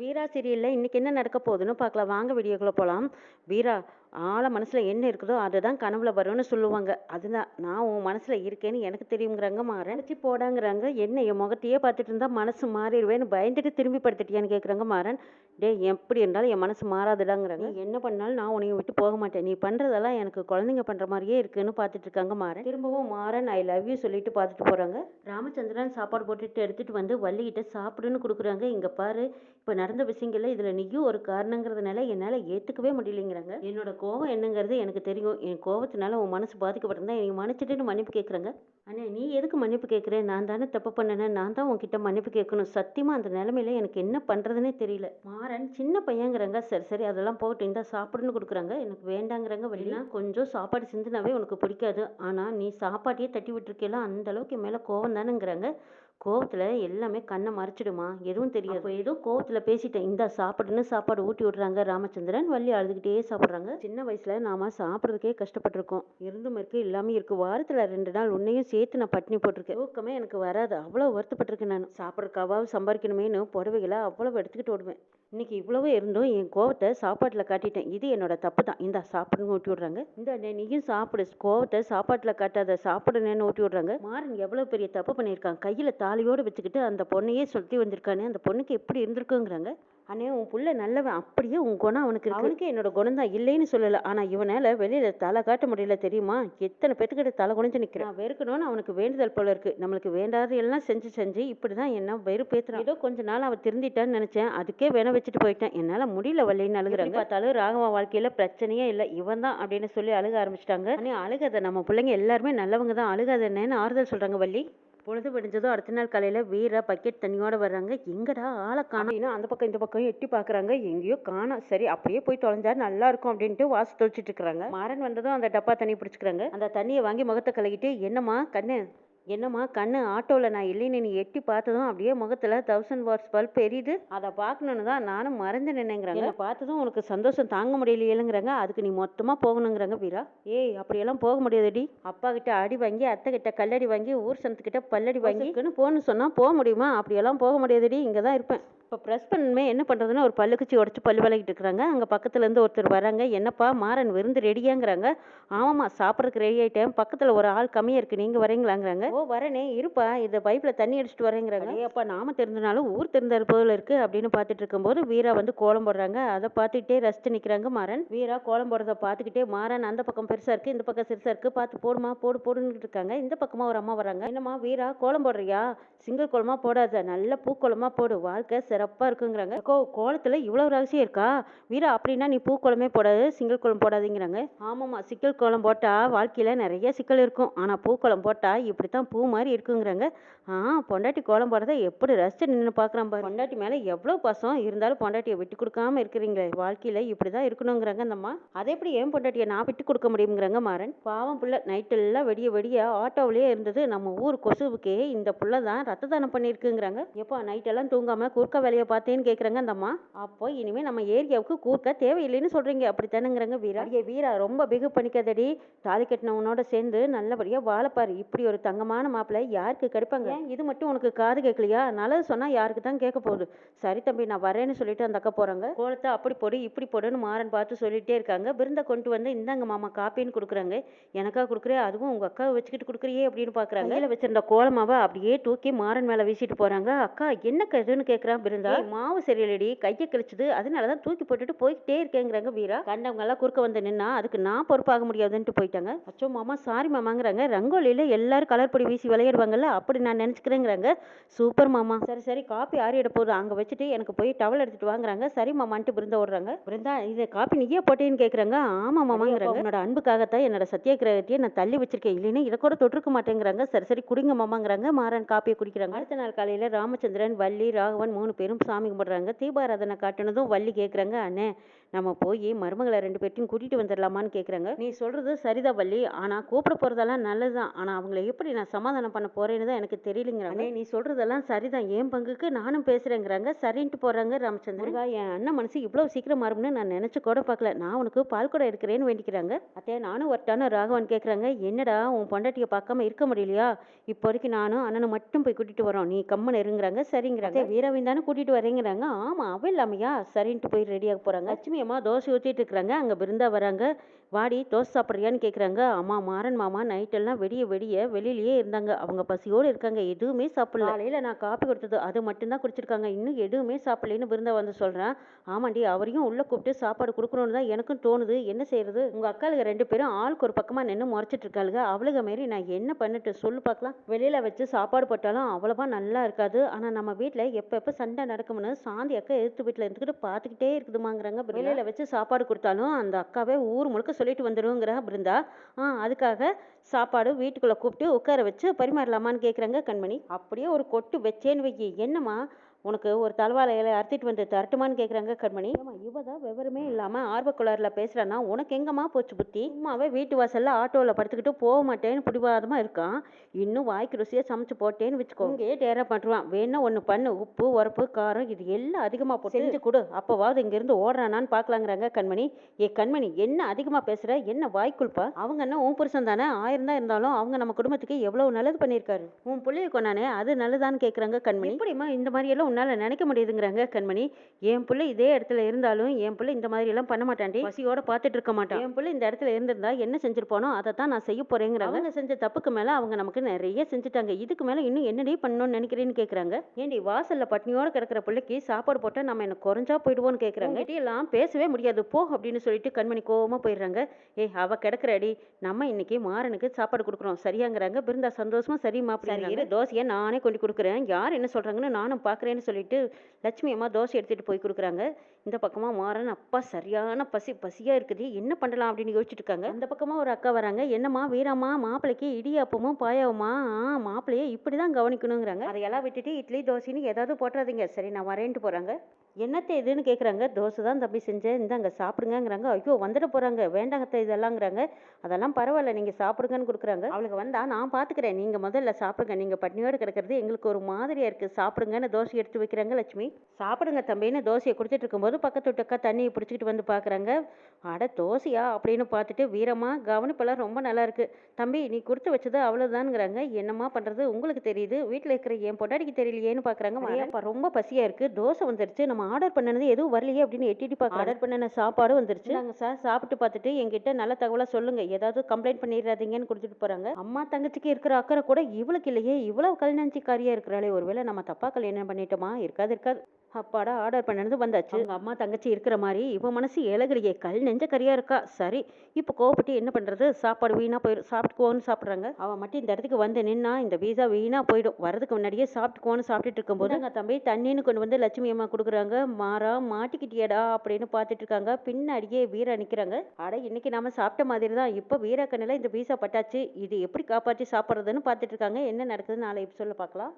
வீரா சீரியலில் இன்றைக்கி என்ன நடக்க போகுதுன்னு பார்க்கலாம். வாங்க வீடியோக்குள்ளே போகலாம் வீரா ஆழ மனசில் என்ன இருக்குதோ அதுதான் கனவுல வரும்னு சொல்லுவாங்க. அதுதான் நான் உன் மனசில் இருக்கேன்னு எனக்கு தெரியுங்கிறாங்க. மாறன் போடாங்கிறாங்க. என்ன என் முகத்தையே பார்த்துட்டு இருந்தால் மனசு மாறிடுவேன்னு பயந்துட்டு திரும்பி படுத்துட்டியான்னு கேட்குறாங்க மாறன். டே எப்படி இருந்தாலும் என் மனசு மாறாதுடாங்கிறாங்க. என்ன பண்ணாலும் நான் உனையும் விட்டு போக மாட்டேன். நீ பண்ணுறதெல்லாம் எனக்கு குழந்தைங்க பண்ணுற மாதிரியே இருக்குன்னு பார்த்துட்டு இருக்காங்க மாறன். திரும்பவும் மாறன் ஐ லவ் யூ சொல்லிட்டு பார்த்துட்டு போகிறாங்க ராமச்சந்திரன் சாப்பாடு போட்டுட்டு எடுத்துட்டு வந்து வள்ளிக்கிட்ட சாப்பிடுன்னு கொடுக்குறாங்க. இங்கே பாரு இப்போ நடந்த விஷயங்கள்ல இதில் நீயும் ஒரு காரணங்கிறதுனால என்னால் ஏற்றுக்கவே முடியலைங்கிறாங்க. என்னோட கோவம் என்னங்கிறது எனக்கு தெரியும். என் கோவத்தினால உன் மனசு பாதிக்கப்பட்டிருந்தா என்னை மன்னிச்சிட்டுன்னு மன்னிப்பு கேட்குறாங்க. அண்ணே நீ எதுக்கு மன்னிப்பு கேட்குற? நான் தானே தப்பு பண்ணேன் நான் தான் உன்கிட்ட மன்னிப்பு கேட்கணும். சத்தியமாக அந்த நிலமையில எனக்கு என்ன பண்ணுறதுனே தெரியல. மாறன் சின்ன பையங்கிறாங்க. சரி சரி அதெல்லாம் போகட்டும். இந்த சாப்பிடுன்னு கொடுக்குறாங்க. எனக்கு வேண்டாங்கிறாங்க வெளினா கொஞ்சம் சாப்பாடு சிந்துனாவே உனக்கு பிடிக்காது. ஆனால் நீ சாப்பாட்டையே தட்டி விட்டுருக்கேல அந்த அளவுக்கு என் மேலே கோவம் தானேங்கிறாங்க. கோவத்தில் எல்லாமே கண்ணை மறைச்சிடுமா? எதுவும் தெரியாது. அப்போ ஏதோ கோவத்தில் பேசிட்டேன். இந்த சாப்பிடுன்னு சாப்பாடு ஊட்டி விடுறாங்க. ராமச்சந்திரன் வள்ளி அழுதுகிட்டே சாப்பிட்றாங்க. சின்ன வயசில் நாம சாப்பிட்றதுக்கே கஷ்டப்பட்டிருக்கோம். இருந்தும் இருக்கு இல்லாமல் இருக்கு. வாரத்தில் ரெண்டு நாள் உன்னையும் சேர்த்து நான் பட்டினி போட்டிருக்கேன். தூக்கமே எனக்கு வராது. அவ்வளோ வருத்தப்பட்டிருக்கேன் நான். சாப்பிட்றக்காவது சம்பாதிக்கணுமேனு புடவைகளை அவ்வளோ எடுத்துக்கிட்டு ஓடுவேன். இன்னைக்கு இவ்வளவு இருந்தும் என் கோவத்தை சாப்பாட்டில் காட்டிட்டேன். இது என்னோட தப்பு தான். இந்த சாப்பிடுன்னு ஊட்டி விடுறாங்க. இந்த நீயும் சாப்பிடு. கோவத்தை சாப்பாட்டில் காட்டாத சாப்பிடுனேன்னு ஊட்டி விடுறாங்க. மாறன் எவ்வளோ பெரிய தப்பு பண்ணியிருக்கான். கையில் தா தாலியோடு வச்சுக்கிட்டு அந்த பொண்ணையே சொல்லி வந்திருக்கானே அந்த பொண்ணுக்கு எப்படி இருந்திருக்குங்கிறாங்க. அண்ணே உன் புள்ள நல்லவன் அப்படியே உன் குணம் அவனுக்கு இருக்கு. அவனுக்கு என்னோட குணம் தான் இல்லைன்னு சொல்லலை. ஆனால் இவனால வெளியில தலை காட்ட முடியல தெரியுமா? எத்தனை பேத்துக்கிட்ட தலை குனிஞ்சு நிற்கிறான் வெறுக்கணும்னு அவனுக்கு வேண்டுதல் போல இருக்கு. நம்மளுக்கு வேண்டாத எல்லாம் செஞ்சு செஞ்சு இப்படி தான் என்ன வெறுப்பேத்துறான் ஏதோ கொஞ்ச நாள் அவ திருந்திட்டான்னு நினைச்சேன். அதுக்கே வேண வச்சுட்டு போயிட்டேன். என்னால முடியல வள்ளின்னு அழுகுறாங்க. பார்த்தாலும் ராகவா வாழ்க்கையில பிரச்சனையே இல்லை. இவன் தான் அப்படின்னு சொல்லி அழுக ஆரம்பிச்சிட்டாங்க. அண்ணே அழுகாத. நம்ம பிள்ளைங்க எல்லாருமே நல்லவங்க தான். அழுகாதன்னு ஆறுதல் சொல்றாங்க வள்ளி. பொழுது விடிஞ்சதும் அடுத்த நாள் காலையில் வீரா பக்கெட் தண்ணியோட வர்றாங்க. எங்கடா ஆளை காணும்? அந்த பக்கம் இந்த பக்கம் எட்டி பார்க்குறாங்க எங்கேயோ காணோம். சரி அப்படியே போய் தொலைஞ்சா நல்லா இருக்கும் அப்படின்ட்டு வாசு தொளிச்சிட்டு இருக்கிறாங்க. மாறன் வந்ததும் அந்த டப்பா தண்ணி பிடிச்சிக்கிறாங்க. அந்த தண்ணியை வாங்கி முகத்தை கழுகிட்டு என்னம்மா கண்ணு? என்னம்மா கண்ணு ஆட்டோவில் நான் இல்லைன்னு நீ எட்டி பார்த்ததும் அப்படியே முகத்தில் தௌசண்ட் வாட்ஸ் பல்ப் எரியுது அதை பார்க்கணுன்னு தான் நானும் மறைஞ்சு நின்னுங்கிறாங்க. என்னை பார்த்ததும் உனக்கு சந்தோஷம் தாங்க முடியலையேங்கிறாங்க அதுக்கு நீ மொத்தமாக போகணுங்கிறாங்க வீரா. ஏய் அப்படியெல்லாம் போக முடியாதுடி. அப்பா கிட்ட அடி வாங்கி அத்தை கிட்ட கல்லடி வாங்கி ஊர் சனத்துக்கிட்ட பல்லடி வாங்கின்னு போகணும்னு சொன்னால் போக முடியுமா? அப்படியெல்லாம் போக முடியாதுடி. இங்கே தான் இருப்பேன். இப்போ ப்ரெஸ் பண்ணுமே என்ன பண்ணுறதுன்னு ஒரு பல்லுக்குச்சி உடச்சி பல்லு விளக்கிட்டு இருக்கிறாங்க. அங்கே பக்கத்துலேருந்து ஒருத்தர் வராங்க. என்னப்பா மாறன் விருந்து ரெடியாங்கிறாங்க ஆமாம்மா சாப்பிட்றதுக்கு ரெடி ஆகிட்டேன் பக்கத்தில் ஒரு ஆள் கம்மியாக இருக்குது நீங்கள் வரீங்களாங்கிறாங்க. ஓ வரனே இருப்பா இந்த பைப்பில் தண்ணி அடிச்சிட்டு வரேங்கிறாங்க ஏப்பா நாம தெரிஞ்சனாலும் ஊர் தெரிந்தார் போல இருக்குது அப்படின்னு பார்த்துட்டு இருக்கும்போது வீரா வந்து கோலம் போடுறாங்க. அதை பார்த்துக்கிட்டே ரசித்து நிற்கிறாங்க மாறன். வீரா கோலம் போடுறத பார்த்துக்கிட்டே மாறன் அந்த பக்கம் பெருசாக இருக்குது இந்த பக்கம் சிறுசாக இருக்குது பார்த்து போடுமா போடு போடுன்னு இருக்காங்க. இந்த பக்கமாக ஒரு அம்மா வராங்க. என்னம்மா வீரா கோலம் போடுறியா? சிங்கிள் கோலமாக போடாத நல்ல பூக்கோலமாக போடு வாழ்க்கை சிறப்பாக இருக்குங்கிறாங்க. கோ கோலத்தில் இவ்வளோ ரகசியம் இருக்கா? வீரா அப்படின்னா நீ பூக்கோலமே போடாது சிங்கிள் கோலம் போடாதீங்கிறாங்க. ஆமாம்மா சிக்கல் கோலம் போட்டால் வாழ்க்கையில் நிறைய சிக்கல் இருக்கும். ஆனால் பூக்கோலம் போட்டால் இப்படி தான் பூ மாதிரி இருக்குங்கிறாங்க. ஆ பொண்டாட்டி கோலம் போடுறத எப்படி ரசிச்சு நின்று பார்க்குறான் பாரு. பொண்டாட்டி மேலே எவ்வளோ பசம் இருந்தாலும் பொண்டாட்டியை விட்டு கொடுக்காம இருக்கிறீங்களே வாழ்க்கையில் இப்படி தான் இருக்கணுங்கிறாங்க அந்தம்மா அதை எப்படி ஏன் பொண்டாட்டியை நான் விட்டு கொடுக்க முடியுங்கிறாங்க மாறன். பாவம் புள்ள நைட்டெல்லாம் வெடிய வெடிய ஆட்டோவிலே இருந்தது. நம்ம ஊர் கொசுவுக்கே இந்த புள்ள தான் ரத்த தானம் பண்ணியிருக்குங்கிறாங்க. எப்போ நைட்டெல்லாம் தூங்காமல் கூர்க்க வேலையை பார்த்தேன்னு கேட்குறாங்க அந்த அம்மா. அப்போ இனிமேல் நம்ம ஏரியாவுக்கு கூர்க்க தேவையில்லைன்னு சொல்கிறீங்க அப்படித்தானுங்கிறாங்க வீரா. ஏ வீரா ரொம்ப பிகு பண்ணிக்காதடி. தாலி கட்டினவனோட சேர்ந்து நல்லபடியாக வாழப்பாரு இப்படி ஒரு தங்கமான மாப்பிள்ளை யாருக்கு கிடைப்பாங்க? இது மட்டும் உனக்கு காது கேட்கலையா நல்லது சொன்னால் யாருக்கு தான் கேட்க போகுது? சரி தம்பி நான் வரேன்னு சொல்லிட்டு அந்த அக்கா போகிறாங்க கோலத்தை அப்படி போடு இப்படி போடுன்னு மாறன் பார்த்து சொல்லிட்டே இருக்காங்க. விருந்தை கொண்டு வந்து இந்தாங்க மாமா காப்பின்னு கொடுக்குறாங்க. எனக்கா கொடுக்குறே அதுவும் உங்கள் அக்காவை வச்சுக்கிட்டு கொடுக்குறியே அப்படின்னு பார்க்குறாங்க கையில் வச்சிருந்த கோலமாவை அப்படியே தூக்கி மாறன் மேலே வீசிட்டு போகிறாங்க அக்கா என்ன கதுன்னு கேட்குறான் பிருந்தா "ஏய், மாவு சரியில்லடி. கையை கிழிச்சது. அதனால தான் தூக்கி போட்டுட்டு போய்கிட்டே இருக்கேங்கிறாங்க வீரா. கண்டவங்க எல்லாம் குறுக்க வந்து நின்னா அதுக்கு நான் பொறுப்பாக முடியாதுன்ட்டு போயிட்டாங்க. அச்சோ மாமா சாரி மாமாங்கிறாங்க. ரங்கோலியில் எல்லாரும் கலர் பொடி வீசி விளையாடுவாங்கல்ல அப்படி நான் நினச்சிக்கிறேங்கிறாங்க. சூப்பர் மாமா. சரி சரி காப்பி ஆறிட போகுது அங்கே வச்சுட்டு எனக்கு போய் டவல் எடுத்துட்டு வாங்குறாங்க. சரி மாமான்ட்டு பிருந்தா ஓடுறாங்க. பிருந்தா இது காப்பி நீயே போட்டேன்னு கேட்குறாங்க ஆமா மாமாங்கிறாங்க உன்னோட அன்புக்காகத்தான் என்னோட சத்தியாகிரகத்தையே நான் தள்ளி வச்சிருக்கேன். இல்லைன்னா இதை கூட தொட்டிருக்க மாட்டேங்கிறாங்க. சரி சரி குடிங்க மாமாங்கிறாங்க. மாறன் காப்பியை குடிக்கிறாங்க. அடுத்த நாள் காலையில் ராமச்சந்திரன் வள்ளி ராகவன் மூணு பேரும் சாமி கும்பிடுறாங்க. தீபாராதனை காட்டினதும் வள்ளி கேட்குறாங்க அண்ணே நம்ம போய் மருமகளை ரெண்டு பேர்த்தையும் கூட்டிட்டு வந்துடலாமான்னு கேட்குறாங்க நீ சொல்றது சரிதான் வள்ளி. ஆனால் கூப்பிட போகிறதெல்லாம் நல்லதுதான். ஆனால் அவங்கள எப்படி நான் சமாதானம் பண்ண போறேன்னு தான் எனக்கு தெரியலங்கிறாங்க. நீ சொல்றதெல்லாம் சரிதான். என் பங்குக்கு நானும் பேசுறேங்கிறாங்க. சரின்ட்டு போறாங்க ராமச்சந்திரன். முருகா என் அண்ணன் மனசு இவ்வளவு சீக்கிரம் மாறும்னு நான் நினைச்சு கூட பார்க்கல. நான் உனக்கு பால் கூட இருக்கிறேன்னு வேண்டிக்கிறாங்க. அத்தையா நானும் வரட்டான்னு ராகவன் கேட்குறாங்க என்னடா உன் பொண்டாட்டியை பார்க்காம இருக்க முடியலையா? இப்போதைக்கு நானும் அண்ணனை மட்டும் போய் கூட்டிட்டு வரோம். நீ கம்மன் இருங்கிறாங்க. சரிங்கிறாங்க. வீரவின் தானே கூட்டிட்டு வரேங்கிறாங்க. ஆமா அவ இல்லாமையா? சரின்ட்டு போய் ரெடியாக போறாங்க. லட்சுமி அம்மா தோசை ஊத்திட்டு இருக்கிறாங்க. அங்க பிருந்தா வராங்க வாடி தோசை சாப்பிட்றியான்னு கேட்குறாங்க அம்மா மாறன் மாமா நைட்டெல்லாம் வெடிய வெடிய வெளியிலயே இருந்தாங்க. அவங்க பசியோடு இருக்காங்க. எதுவுமே சாப்பிடல. காலையில் நான் காப்பி கொடுத்தது அது மட்டும்தான் குடிச்சிருக்காங்க. இன்னும் எதுவுமே சாப்பிடலன்னு பிருந்தா வந்து சொல்கிறேன் ஆமாண்டி அவரையும் உள்ளே கூப்பிட்டு சாப்பாடு கொடுக்கணும்னு தான் எனக்கும் தோணுது. என்ன செய்யறது? உங்கள் அக்காளுங்க ரெண்டு பேரும் ஆளுக்கு ஒரு பக்கமாக நின்று முறைச்சிட்டு இருக்காளுங்க அவளுக மாரி நான் என்ன பண்ணிட்டு? சொல்லு பார்க்கலாம் வெளியில் வச்சு சாப்பாடு போட்டாலும் அவ்வளவா நல்லா இருக்காது. ஆனால் நம்ம வீட்டில் எப்போ எப்போ சண்டை நடக்கும்னு சாந்தி அக்கா எதிர்த்து வீட்டில் இருந்துக்கிட்டு பார்த்துக்கிட்டே இருக்குதுமாங்கிறாங்க. வெளியில் வச்சு சாப்பாடு கொடுத்தாலும் அந்த அக்காவே ஊர் முழுக்க சொல்லிட்டு வந்துடுங்கிற பிருந்தா. ஆ அதுக்காக சாப்பாடு வீட்டுக்குள்ளே கூப்பிட்டு உட்கார வச்சு பரிமாறலாமான்னு கேட்குறாங்க கண்மணி. அப்படியே ஒரு கொட்டு வச்சேன்னு வைக்கி என்னம்மா? உனக்கு ஒரு தலவாழை இலை அறுத்துட்டு வந்து தரட்டுமான்னு கேட்குறாங்க கண்மணி. ஆமா இவ தான் விவரமே இல்லாமல் ஆர்வக்குளாரில் பேசுகிறான்னா உனக்கு எங்கம்மா போச்சு புத்தி? சும்மாவே வீட்டு வாசலில் ஆட்டோவில் படுத்துக்கிட்டு போக மாட்டேன்னு பிடிவாதமாக இருக்கான். இன்னும் வாய்க்கு ருசியாக சமைச்சு போட்டேன்னு வச்சுக்கோ. இங்கேயே டேரா பண்ணுறான் வேணா ஒன்று பண்ணு. உப்பு உரப்பு காரம் இது எல்லாம் அதிகமாக போட்டு செஞ்சு கொடு. அப்போவாவது இங்கேருந்து ஓடுறானான்னு பார்க்கலாங்கிறாங்க கண்மணி. ஏ கண்மணி என்ன அதிகமாக பேசுகிற என்ன வாய்க்குள்பா அவங்க என்ன உன் புருஷன் தானே? ஆயிரம் தான் இருந்தாலும் அவங்க நம்ம குடும்பத்துக்கு எவ்வளவு நல்லது பண்ணியிருக்காரு. உன் பிள்ளைய கொண்டானே அது நல்லதான்னு கேட்குறாங்க கண்மணி. எப்படிம்மா இந்த மாதிரியெல்லாம் உன்னால் நினைக்க முடியுதுங்கிறாங்க கண்மணி. என் பிள்ளை இதே இடத்துல இருந்தாலும் என் பிள்ளை இந்த மாதிரி எல்லாம் பண்ண மாட்டான்டி. பசியோட பார்த்துட்டு இருக்க மாட்டான் என் பிள்ளை இந்த இடத்துல இருந்திருந்தா என்ன செஞ்சிருப்பானோ அதை தான் நான் செய்ய போறேங்கிறாங்க. அவங்க செஞ்ச தப்புக்கு மேல அவங்க நமக்கு நிறைய செஞ்சுட்டாங்க. இதுக்கு மேல இன்னும் என்னடி பண்ணணும்னு நினைக்கிறேன்னு கேக்குறாங்க. ஏண்டி வாசல்ல பட்னியோட கிடக்கிற பிள்ளைக்கு சாப்பாடு போட்டா நம்ம என்ன குறைஞ்சா போயிடுவோன்னு கேக்குறாங்க. எல்லாம் பேசவே முடியாது. போ அப்படின்னு சொல்லிட்டு கண்மணி கோவமா போயிடுறாங்க. ஏய் அவ கிடக்குறடி. நம்ம இன்னைக்கு மாறனுக்கு சாப்பாடு கொடுக்குறோம். சரியாங்கிறாங்க. பிருந்தா சந்தோஷமா சரிம்மா அப்படி தோசையை நானே கொண்டு கொடுக்குறேன். யார் என்ன சொல்றாங்கன்னு நானும் பார்க்கறேன்னு சொல்லிட்டு லட்சுமி அம்மா தோசை எடுத்துகிட்டு போய் கொடுக்குறாங்க. இந்த பக்கமாக மாறன் அப்பா சரியான பசி பசியாக இருக்குது. என்ன பண்ணலாம் அப்படின்னு யோசிச்சுட்டு இருக்காங்க. அந்த பக்கமாக ஒரு அக்கா வராங்க. என்னம்மா வீராம்மா மாப்பிளைக்கு இடியாப்பமும் பாயாவுமா? ஆ இப்படி தான் கவனிக்கணுங்கிறாங்க. அதையெல்லாம் விட்டுட்டு இட்லி தோசைன்னு ஏதாவது போட்டுறாதீங்க. சரி நான் வரேன்ட்டு போகிறாங்க என்னத்த இதுன்னு கேட்குறாங்க தோசை தான் தம்பி செஞ்சேன். இந்தாங்க சாப்பிடுங்கங்கிறாங்க. ஐயோ வந்துட போறாங்க. வேண்டாங்கத்த இதெல்லாங்கிறாங்க அதெல்லாம் பரவாயில்ல நீங்க சாப்பிடுங்கன்னு கொடுக்குறாங்க. அவளுக்கு வந்தா நான் பாத்துக்கிறேன். நீங்க முதல்ல சாப்பிடுங்க. நீங்க பட்னியோடு கிடக்கிறது எங்களுக்கு ஒரு மாதிரியா இருக்கு. சாப்பிடுங்கன்னு தோசை எடுத்து வைக்கிறாங்க லட்சுமி. சாப்பிடுங்க தம்பின்னு தோசையை கொடுத்துட்டு இருக்கும்போது பக்கத்து வீட்டு அக்கா தண்ணியை பிடிச்சிக்கிட்டு வந்து பார்க்குறாங்க அட தோசையா? அப்படின்னு பார்த்துட்டு வீரமா கவனிப்பெல்லாம் ரொம்ப நல்லா இருக்கு. தம்பி நீ கொடுத்து வச்சது அவ்வளோதானுங்கிறாங்க என்னம்மா பண்றது? உங்களுக்கு தெரியுது. வீட்டில் இருக்கிற என் பொண்டாட்டிக்கு தெரியலையேன்னு பார்க்குறாங்க ரொம்ப பசியா இருக்கு. தோசை வந்துருச்சு. நம்ம ஆர்டர் பண்ணனது எதுவும் வரலையே அப்படின்னு எட்டிட்டு பார்க்க ஆர்டர் பண்ணின சாப்பாடு வந்துருச்சு. நாங்கள் சார் சாப்பிட்டு பார்த்துட்டு என்கிட்ட நல்ல தகவலாக சொல்லுங்க. ஏதாவது கம்ப்ளைண்ட் பண்ணிடாதீங்கன்னு கொடுத்துட்டு போறாங்க. அம்மா தங்கச்சிக்கு இருக்கிற அக்கறை கூட இவளுக்கு இல்லையே. இவ்வளவு கல்யாணிக்காரியா இருக்கிறாளே. ஒருவேளை நம்ம தப்பா கல்யாணம் பண்ணிட்டோமா? இருக்காது இருக்காது. அப்பாடா ஆர்டர் பண்ணது வந்தாச்சு. அவங்க அம்மா தங்கச்சி இருக்கிற மாதிரி இவ மனசு ஏழகிரியே கல் நெஞ்ச கரியா இருக்கா? சரி. இப்போ கோவப்பட்டு என்ன பண்றது? சாப்பாடு வீணா போயிடும் சாப்பிட்டுக்கோன்னு சாப்பிட்றாங்க. அவ மட்டும் இந்த இடத்துக்கு வந்து நின்னா இந்த வீசா வீணா போயிடும். வரதுக்கு முன்னாடியே சாப்பிட்டுக்கோன்னு சாப்பிட்டுட்டு இருக்கும்போது அங்க தம்பி தண்ணின்னு கொண்டு வந்து லட்சுமி அம்மா கொடுக்குறாங்க. மாறா மாட்டிக்கிட்டியடா அப்படின்னு பார்த்துட்டு இருக்காங்க. பின்னாடியே வீரா நிற்கிறாங்க அட இன்னைக்கு நாம சாப்பிட்ட மாதிரி தான் இப்போ வீரா கண்ணில் இந்த பீசா பட்டாச்சு. இது எப்படி காப்பாற்றி சாப்பிட்றதுன்னு பார்த்துட்டு இருக்காங்க. என்ன நடக்குதுன்னு நாளை சொல்ல பார்க்கலாம்.